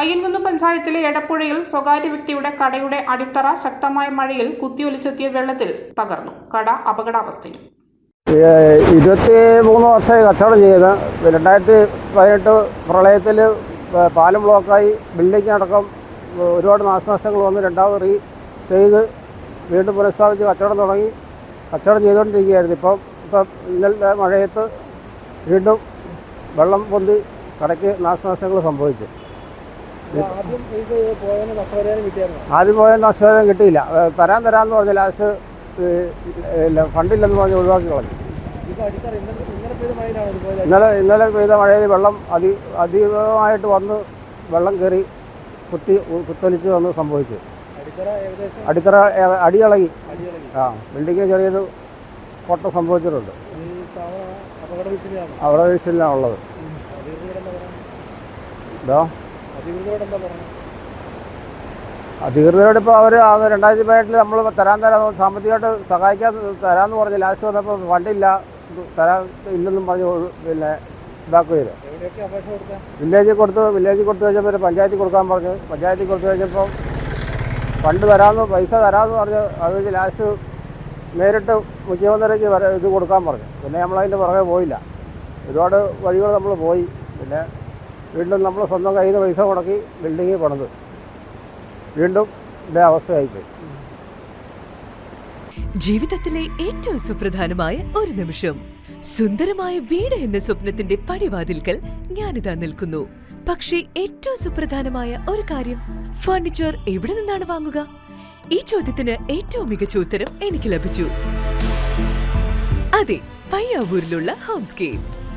അയ്യൻകുന്ന് പഞ്ചായത്തിലെ എടപ്പുഴയിൽ സ്വകാര്യ വ്യക്തിയുടെ കടയുടെ അടിത്തറ ശക്തമായ മഴയിൽ കുത്തിയൊലിച്ചെത്തിയ വെള്ളത്തിൽ തകർന്നു. കട അപകടാവസ്ഥയിൽ. ഇരുപത്തി മൂന്ന് വർഷമായി കച്ചവടം ചെയ്ത് രണ്ടായിരത്തി പതിനെട്ട് പ്രളയത്തിൽ പാലം ബ്ലോക്കായി ബിൽഡിംഗ് അടക്കം ഒരുപാട് നാശനഷ്ടങ്ങൾ വന്ന് രണ്ടാമത് റീ ചെയ്ത് വീണ്ടും പുനഃസ്ഥാപിച്ച് കച്ചവടം തുടങ്ങി. കച്ചവടം ചെയ്തുകൊണ്ടിരിക്കുകയായിരുന്നു. ഇപ്പം ഇന്നലെ മഴയത്ത് വീണ്ടും വെള്ളം പൊന്തി കടയ്ക്ക് നാശനഷ്ടങ്ങൾ സംഭവിച്ചു. ആദ്യം നഷ്ടപരിഹാരം പോയ നഷ്ടം കിട്ടിയില്ല. തരാൻ തരാമെന്ന് പറഞ്ഞ ലാസ്റ്റ് ഫണ്ടില്ലെന്ന് പറഞ്ഞ് ഒഴിവാക്കി കളഞ്ഞു. ഇന്നലെ ഇന്നലെ പെയ്ത മഴയിൽ വെള്ളം അതി അതീവമായിട്ട് വന്ന് വെള്ളം കയറി കുത്തി കുത്തലിച്ച് വന്ന് സംഭവിച്ചു. അടിത്തറ അടിയളകി. ആ ബിൽഡിങ്ങിന് ചെറിയൊരു കൊട്ട സംഭവിച്ചിട്ടുണ്ട്. അവിടെ വീഴ്ചയിലാണ് ഉള്ളത് ഇതോ? അധികൃതരോട് ഇപ്പോൾ അവർ രണ്ടായിരത്തി പതിനെട്ടിൽ നമ്മൾ തരാൻ തരാൻ സാമ്പത്തികമായിട്ട് സഹായിക്കാൻ തരാമെന്ന് പറഞ്ഞ് ലാസ്റ്റ് വന്നപ്പോൾ ഫണ്ടില്ല തരാൻ ഇല്ലെന്നും പറഞ്ഞു പിന്നെ ഇതാക്കുക ചെയ്തു. വില്ലേജിൽ കൊടുത്ത് വില്ലേജിൽ കൊടുത്തു കഴിഞ്ഞപ്പോൾ പഞ്ചായത്തിൽ കൊടുക്കാൻ പറഞ്ഞു. പഞ്ചായത്തിൽ കൊടുത്തു കഴിഞ്ഞപ്പോൾ ഫണ്ട് തരാമെന്ന് പൈസ തരാമെന്ന് പറഞ്ഞ് അത് ലാസ്റ്റ് നേരിട്ട് മുഖ്യമന്ത്രിക്ക് വരെ ഇത് കൊടുക്കാൻ പറഞ്ഞു. പിന്നെ നമ്മളതിന്റെ പുറകെ പോയില്ല. ഒരുപാട് വഴികൾ നമ്മൾ പോയി. പിന്നെ വീണ്ടും നമ്മൾ സ്വന്തം കയ്യിൽ നിന്ന് പൈസ മുടക്കി ബിൽഡിങ്ങിൽ പണിത് വീണ്ടും ഇതേ അവസ്ഥയായിപ്പോയി. ജീവിതത്തിലെ ഏറ്റവും സുപ്രധാനമായ ഒരു നിമിഷം. സുന്ദരമായ വീട് എന്ന സ്വപ്നത്തിന്റെ പടിവാതിൽക്കൽ ഞാനിതാ നിൽക്കുന്നു. പക്ഷേ ഏറ്റവും സുപ്രധാനമായ ഒരു കാര്യം ഫർണിച്ചർ എവിടെ നിന്നാണ് വാങ്ങുക? ഈ ചോദ്യത്തിന് ഏറ്റവും മികച്ച ഉത്തരം എനിക്ക് ലഭിച്ചു. അതെ പയ്യാവൂരിലുള്ള ഹോംസ്കേപ്പ്